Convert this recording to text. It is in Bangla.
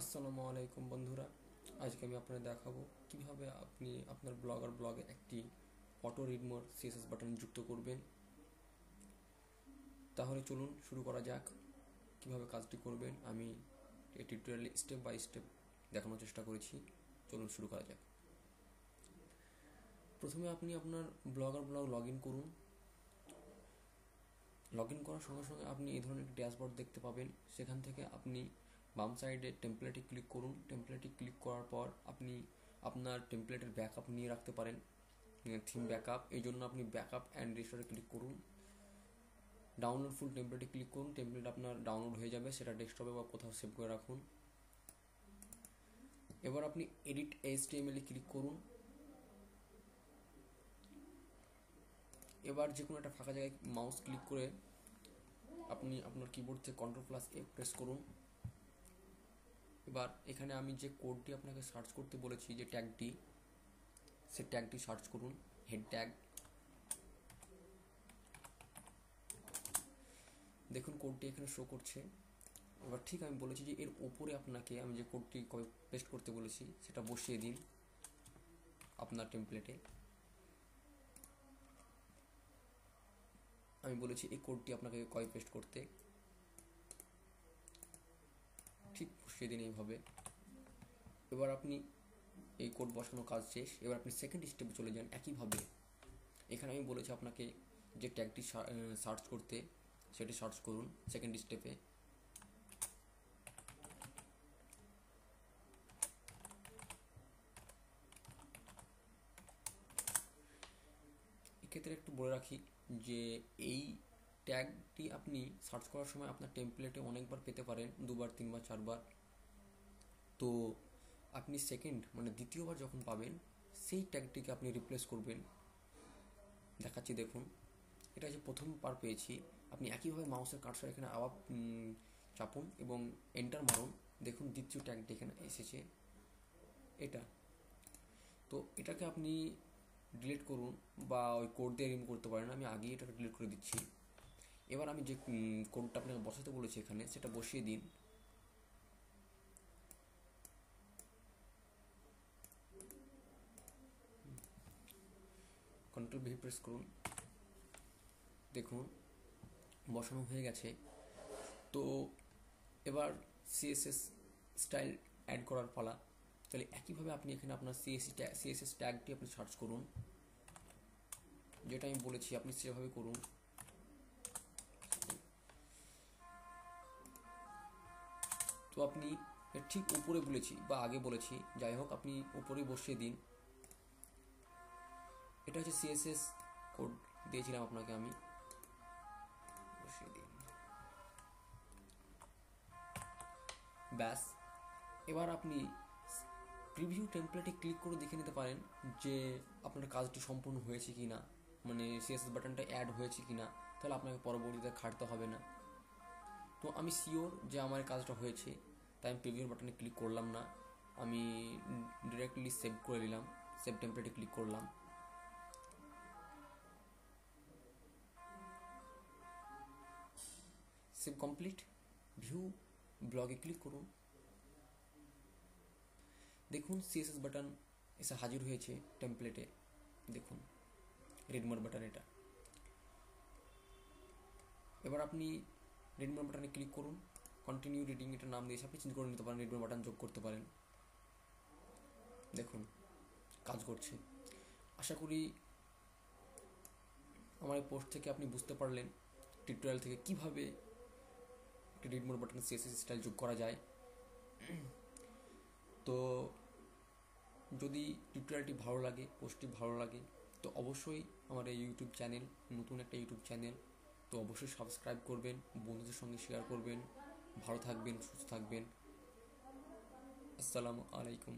আসসালামু আলাইকুম বন্ধুরা। আজকে আমি আপনাদের দেখাবো কীভাবে আপনি আপনার ব্লগার ব্লগে একটি auto read mode CSS button যুক্ত করবেন। তাহলে চলুন শুরু করা যাক, কীভাবে কাজটি করবেন। আমি এই টিউটোরিয়ালে স্টেপ বাই স্টেপ দেখানোর চেষ্টা করেছি। চলুন শুরু করা যাক। প্রথমে আপনি আপনার ব্লগার ব্লগ লগ ইন করুন। লগ ইন করার সঙ্গে সঙ্গে আপনি এই ধরনের ড্যাশবোর্ড দেখতে পাবেন। সেখান থেকে আপনি বাম সাইডে টেমপ্লেটে ক্লিক করুন। টেমপ্লেটে ক্লিক করার পর আপনি আপনার টেমপ্লেটের ব্যাকআপ নিয়ে রাখতে পারেন। থিম ব্যাকআপ এই জন্য আপনি ব্যাকআপ অ্যান্ড রেজিস্টারে ক্লিক করুন। ডাউনলোড ফুল টেমপ্লেটে ক্লিক করুন। টেমপ্লেট আপনার ডাউনলোড হয়ে যাবে। সেটা ডেস্কটপে বা কোথাও সেভ করে রাখুন। এবার আপনি এডিট এইচ এ ক্লিক করুন। এবার যে কোনো একটা ফাঁকা জায়গায় মাউস ক্লিক করে আপনি আপনার কিবোর্ড থেকে কন্ট্রোল প্লাস এ প্রেস করুন। এবার এখানে আমি যে কোডটি আপনাকে সার্চ করতে বলেছি, যে ট্যাগটি সে ট্যাগটি সার্চ করুন হেড ট্যাগ দেখুন কোডটি এখানে শো করছে। এবার ঠিক আমি বলেছি যে এর ওপরে আপনাকে আমি যে কোডটি পেস্ট করতে বলেছি, সেটা বসিয়ে দিন আপনার টেমপ্লেটে আমি বলেছি এই কোডটি আপনাকে কয় পেস্ট করতে। বসিয়ে এইভাবে এবার আপনি এই কোড বসানো কাজ শেষ। এবার আপনি সেকেন্ড স্টেপে চলে যান একইভাবে। এখানে আমি বলেছি আপনাকে যে ট্যাগটি সার্চ করতে, সেটি সার্চ করুন সেকেন্ড স্টেপে এক্ষেত্রে একটু বলে রাখি যে এই ট্যাগটি আপনি সার্চ করার সময় আপনার টেমপ্লেটে অনেকবার পেতে পারেন, দুবার, তিনবার, চারবার। তো আপনি সেকেন্ড মানে দ্বিতীয়বার যখন পাবেন, সেই ট্যাগটিকে আপনি রিপ্লেস করবেন। দেখাচ্ছি, দেখুন। এটা যে প্রথম পার পেয়েছি। আপনি একইভাবে মাউসের কার্সার এখানে আবার চাপুন এবং এন্টার মারুন। দেখুন, দ্বিতীয় ট্যাগটি এখানে এসেছে। এটা। তো এটাকে আপনি ডিলিট করুন বা ওই কোড দিয়ে রিমুভ করতে পারেন। আমি আগেই এটাকে ডিলিট করে দিচ্ছি। এবার আমি যে কোডটা আপনাকে বসাতে বলেছি এখানে, সেটা বসিয়ে দিন। কন্ট্রোল ভি প্রেস করুন। দেখুন, বসানো হয়ে গেছে। তো, এবার সিএসএস স্টাইল অ্যাড করার পালা। তাহলে একইভাবে আপনি এখানে আপনার সিএসসি ট্যাগ সিএসএস ট্যাগটি আপনি সার্চ করুন। যেটা আমি বলেছি, আপনি সেভাবে করুন। তো আপনি ঠিক উপরে বলেছি, বা আগে বলেছি। যাই হোক, আপনি উপরেই বসিয়ে দিন। এটা হচ্ছে সিএসএস কোড দিয়েছিলাম আপনাকে আমি। ব্যাস। এবার আপনি প্রিভিউ টেমপ্লেটে ক্লিক করে দেখে নিতে পারেন যে আপনার কাজটি সম্পূর্ণ হয়েছে কি না মানে সিএসএস বাটনটা অ্যাড হয়েছে কি না তাহলে আপনাকে পরবর্তীতে খাটতে হবে না। তো আমি শিওর যে আমার কাজটা হয়েছে, তাই আমি প্রিভিউ বাটনে ক্লিক করলাম না। আমি ডিরেক্টলি সেভ করে নিলাম সেভ টেমপ্লেটে ক্লিক করলাম। সেভ কমপ্লিট ভিউ ব্লগে ক্লিক করুন। দেখুন সিএসএস বাটন এসে হাজির হয়েছে টেমপ্লেটে দেখুন রেডমোর বাটন এটা। এবার আপনি রেডমোর বাটনে ক্লিক করুন। কন্টিনিউ রিডিং এটা নাম দিয়েছে, আপনি চেঞ্জ করে নিতে পারেন রেডমোর বাটন যোগ করতে পারেন। দেখুন, কাজ করছে। আশা করি আমার এই পোস্ট থেকে আপনি বুঝতে পারলেন টিউটোরিয়াল থেকে কীভাবে একটি মোড বাটন সিএসএস স্টাইল যোগ করা যায়। তো যদি টিউটোরিয়ালটি ভালো লাগে পোস্টটি ভালো লাগে, তো অবশ্যই আমার এই ইউটিউব চ্যানেল নতুন একটা ইউটিউব চ্যানেল তো অবশ্যই সাবস্ক্রাইব করবেন, বন্ধুদের সঙ্গে শেয়ার করবেন। ভালো থাকবেন, সুস্থ থাকবেন। আসসালামু আলাইকুম।